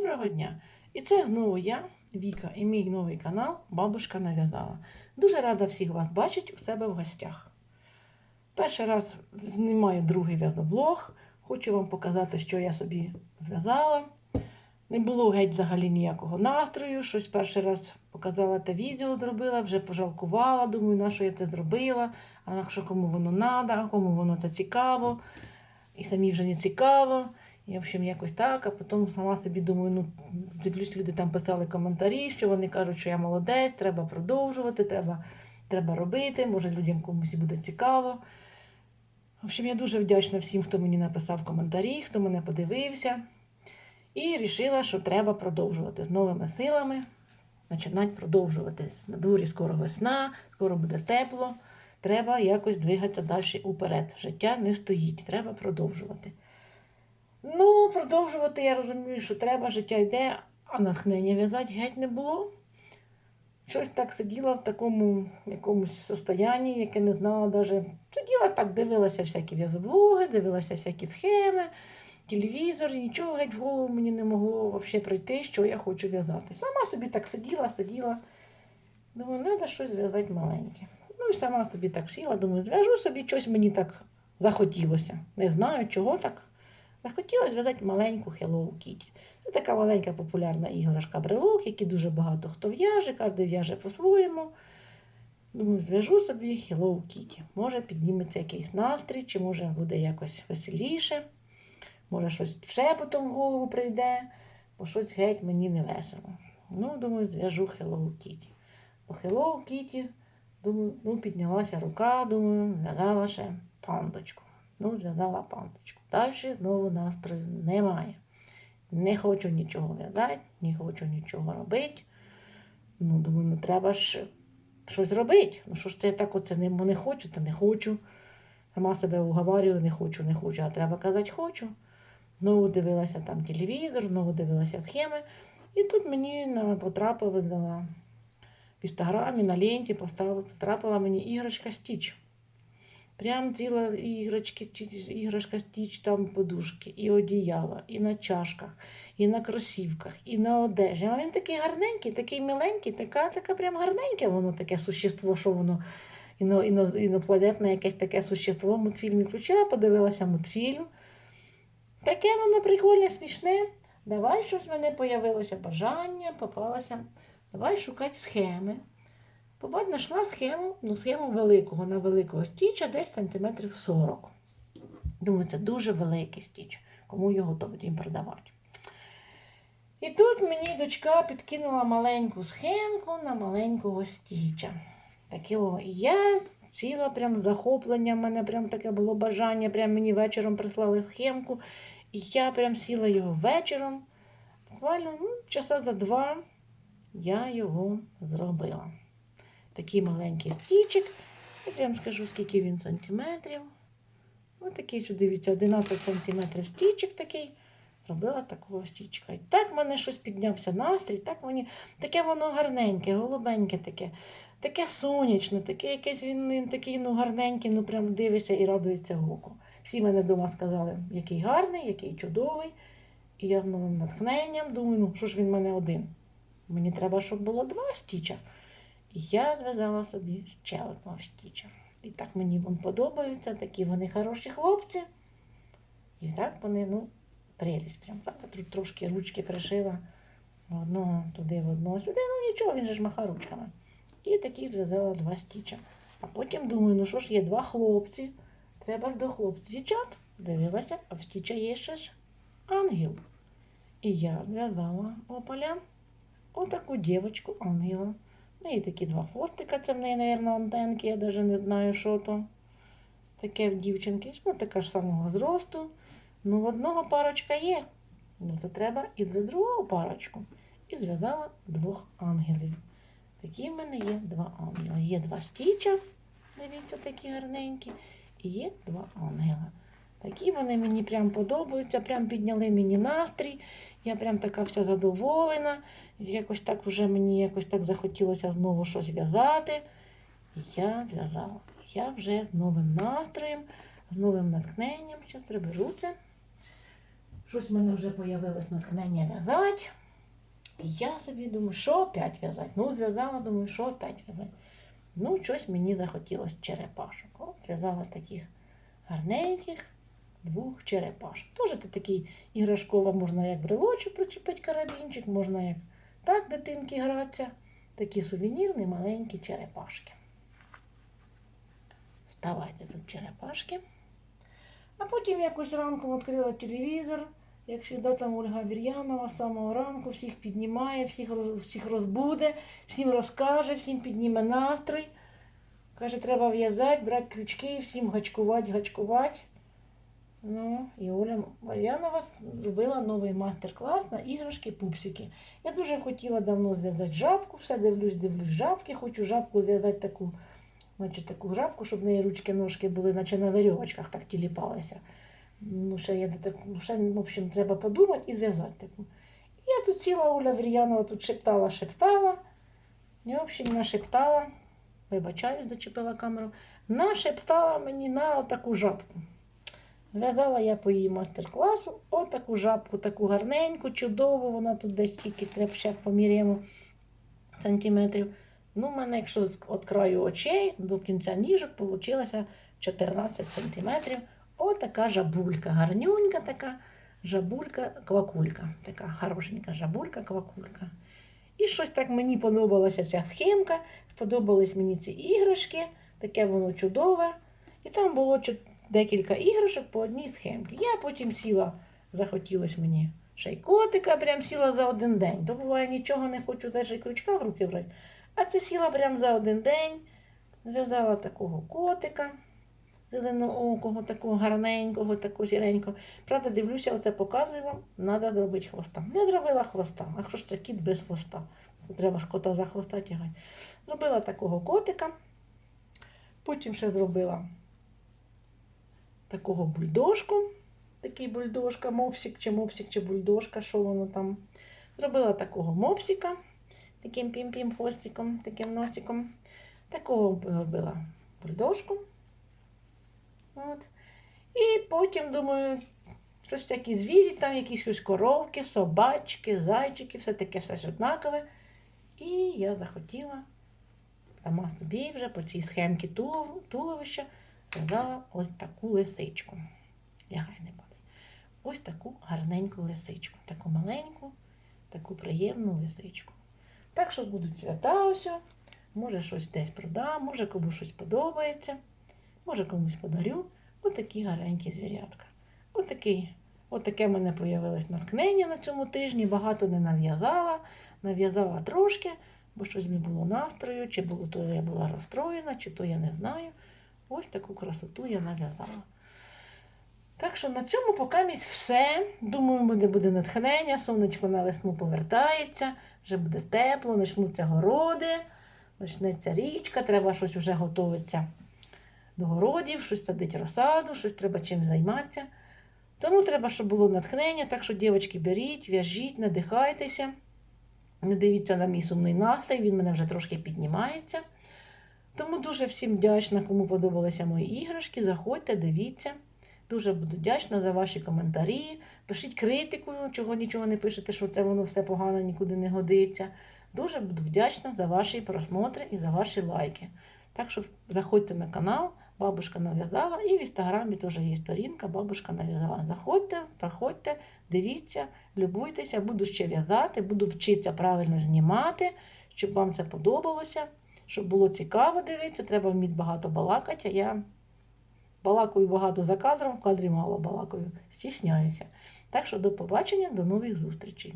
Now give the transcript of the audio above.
Доброго дня! І це знову я, Віка, і мій новий канал Бабушка нав'язала. Дуже рада всіх вас бачити у себе в гостях. Перший раз знімаю другий в'язоблог. Хочу вам показати, що я собі зв'язала. Не було геть взагалі ніякого настрою. Щось перший раз показала те відео, зробила, вже пожалкувала. Думаю, на що я це зробила, а що кому воно треба, кому воно це цікаво. І самі вже не цікаво. І, в общем, якось так, а потім сама собі думаю, ну, дивлюсь, люди там писали коментарі, що вони кажуть, що я молодець, треба продовжувати, треба, треба робити, може людям комусь буде цікаво. В общем, я дуже вдячна всім, хто мені написав коментарі, хто мене подивився. І вирішила, що треба продовжувати з новими силами, починати продовжувати. На дворі скоро весна, скоро буде тепло. Треба якось двигатися далі уперед. Життя не стоїть, треба продовжувати. Ну, продовжувати я розумію, що треба, життя йде, а натхнення в'язати геть не було. Щось так сиділа в такому якомусь состоянні, яке не знала навіть. Сиділа так, дивилася всякі в'язоблоги, дивилася всякі схеми, телевізор, нічого геть в голову мені не могло взагалі прийти, що я хочу в'язати. Сама собі так сиділа, сиділа. Думаю, треба щось зв'язати маленьке. Ну і сама собі так сіла, думаю, зв'яжу собі щось мені так захотілося. Не знаю, чого так. Захотілося зв'язати маленьку Hello Kitty. Це така маленька популярна іграшка брелок, які дуже багато хто в'яже, кожен в'яже по-своєму. Думаю, зв'яжу собі Hello Kitty. Може підніметься якийсь настрій, чи може буде якось веселіше, може щось ще потім в голову прийде, бо щось геть мені не весело. Ну, думаю, зв'яжу Hello Kitty. По Hello Kitty, думаю, ну, піднялася рука, думаю, зв'язала ще пандочку. Ну, зв'язала пандочку. Далі знову настрою немає. Не хочу нічого в'язати, не хочу нічого робити. Ну, думаю, ну треба ж щось робити. Ну що ж це я так оце не, не хочу, та не хочу. Сама себе уговорюю, не хочу, не хочу, а треба казати хочу. Знову дивилася там телевізор, знову дивилася схеми. І тут мені потрапила в інстаграмі, на ленті потрапила мені іграшка Стіч. Прям ціла іграшки, іграшка стіч, там подушки, і одіяла, і на чашках, і на кросівках, і на одежі. А він такий гарненький, такий миленький, така, така прям гарненьке воно таке существо, що воно іно, іно, інопланетне якесь таке существо в мультфільмі включила, подивилася мультфільм. Таке воно прикольне, смішне. Давай щось в мене появилося бажання, попалося. Давай шукати схеми. Побач, знайшла схему, ну, схему великого на великого стіча десь сантиметрів 40. Думаю, це дуже великий стіч, кому його то продавати. І тут мені дочка підкинула маленьку схемку на маленького стіча. Таке, о, і я сіла прям з захопленням, в мене прям таке було бажання, прям мені вечором прислали схемку. І я прям сіла його вечором. Буквально ну, часа за два я його зробила такий маленький стічик. Я вам скажу, скільки він сантиметрів. Ось такий, що дивіться, 11 сантиметрів стічик такий. Зробила такого стічка. І так в мене щось піднявся настрій, так мені таке воно гарненьке, голубеньке таке, таке сонячне, таке якесь він, такий ну, гарненький, ну прям дивишся і радується око. Всі мене вдома сказали, який гарний, який чудовий. І я з новим натхненням думаю, ну що ж він в мене один. Мені треба, щоб було два стіча. Я зв'язала собі ще одного стіча. І так мені вони подобаються, такі вони хороші хлопці. І так вони, ну, прелість. Прям, правда, тут трошки ручки пришила одного туди, в одного сюди. Ну нічого, він же ж маха. І такі зв'язала два стіча. А потім думаю, ну що ж є два хлопці. Треба ж до хлопців дівчат. Дивилася, а в стіча є ще ж ангел. І я зв'язала опаля отаку дівочку ангела. В неї такі два хвостика, це в неї, мабуть, антенки, я навіть не знаю, що то. Таке в дівчинки. Ну, така ж самого зросту. Ну, в одного парочка є. Ну, це треба і для другого парочку. І зв'язала двох ангелів. Такі в мене є два ангела. Є два стіча, дивіться, такі гарненькі. І є два ангела. Такі вони мені прям подобаються, прям підняли мені настрій. Я прям така вся задоволена. Якось так вже мені якось так захотілося знову щось в'язати. І я зв'язала. Я вже з новим настроєм, з новим натхненням. Зараз приберу це, Щось в мене вже появилось натхнення в'язати. І я собі думаю, що опять в'язати? Ну, зв'язала, думаю, що опять в'язати. Ну, щось мені захотілося черепашок. От, зв'язала таких гарненьких двох черепашок. Теж це такий іграшкова, можна як брелочок причепити карабінчик, можна як так дитинки гратися. Такі сувенірні маленькі черепашки. Вставайте тут черепашки. А потім якось ранком відкрила телевізор. Як завжди, там Ольга Вір'янова з самого ранку всіх піднімає, всіх, всіх розбуде, всім розкаже, всім підніме настрій. Каже, треба в'язати, брати крючки, всім гачкувати, гачкувати. Ну, і Оля Мар'янова зробила новий мастер-клас на іграшки пупсики. Я дуже хотіла давно зв'язати жабку, все дивлюсь, дивлюсь жабки. Хочу жабку зв'язати таку, значить, таку жабку, щоб в неї ручки ножки були, наче на верьовочках так тіліпалися. Ну, ще я так, ну, ще, в общем, треба подумати і зв'язати таку. І я тут сіла, Оля Вір'янова тут шептала, шептала. І, в общем, нашептала, вибачаю, зачепила камеру, нашептала мені на таку жабку. Зв'язала я по її мастер-класу отаку жабку, таку гарненьку, чудову, вона тут десь тільки треба зараз поміряємо сантиметрів. Ну, в мене, якщо от краю очей до кінця ніжок, вийшло 14 сантиметрів. Отака жабулька, гарнюнька така жабулька-квакулька. Така хорошенька жабулька-квакулька. І щось так мені подобалася ця схемка, сподобались мені ці іграшки, таке воно чудове. І там було декілька іграшок по одній схемці. Я потім сіла, захотілось мені ще й котика, прям сіла за один день. То буває нічого не хочу і крючка в руки брати. А це сіла прям за один день, зв'язала такого котика зеленоокого, такого гарненького, такого сіренького. Правда, дивлюся, оце показую вам, треба зробити хвоста. Не зробила хвоста. А що ж це кіт без хвоста? Треба ж кота за хвоста тягати. Зробила такого котика. Потім ще зробила такого бульдожку. Такий бульдожка, мопсик чи мопсик, чи бульдожка, що воно там. Зробила такого мопсика, таким пім-пім хвостиком, таким носиком. Такого зробила бульдожку. От. І потім, думаю, щось такі звірі, там якісь ось коровки, собачки, зайчики, все таке все ж однакове. І я захотіла сама собі вже по цій схемці туловища сказала ось таку лисичку. Лягай не падай. Ось таку гарненьку лисичку. Таку маленьку, таку приємну лисичку. Так що будуть свята ось. Може щось десь продам, може комусь щось подобається, може комусь подарю. Отакі гарненькі звірятка. Отакий, отаке в мене появилось натхнення на цьому тижні. Багато не нав'язала, нав'язала трошки, бо щось не було настрою, чи було то я була розстроєна, чи то я не знаю. Ось таку красоту я нав'язала. Так що на цьому поки місць все. Думаю, буде, буде натхнення, сонечко на весну повертається, вже буде тепло, почнуться городи, почнеться річка, треба щось вже готуватися до городів, щось садити розсаду, щось треба чим займатися. Тому треба, щоб було натхнення, так що, дівчатки, беріть, в'яжіть, надихайтеся. Не дивіться на мій сумний настрій, він мене вже трошки піднімається. Тому дуже всім вдячна, кому подобалися мої іграшки. Заходьте, дивіться. Дуже буду вдячна за ваші коментарі. Пишіть критику, чого нічого не пишете, що це воно все погано, нікуди не годиться. Дуже буду вдячна за ваші просмотри і за ваші лайки. Так що заходьте на канал, бабушка нав'язала, і в інстаграмі теж є сторінка, бабушка нав'язала. Заходьте, проходьте, дивіться, любуйтеся, буду ще в'язати, буду вчитися правильно знімати, щоб вам це подобалося, щоб було цікаво дивитися, треба вміти багато балакати, а я балакаю багато за кадром, в кадрі мало балакаю, стісняюся. Так що до побачення, до нових зустрічей.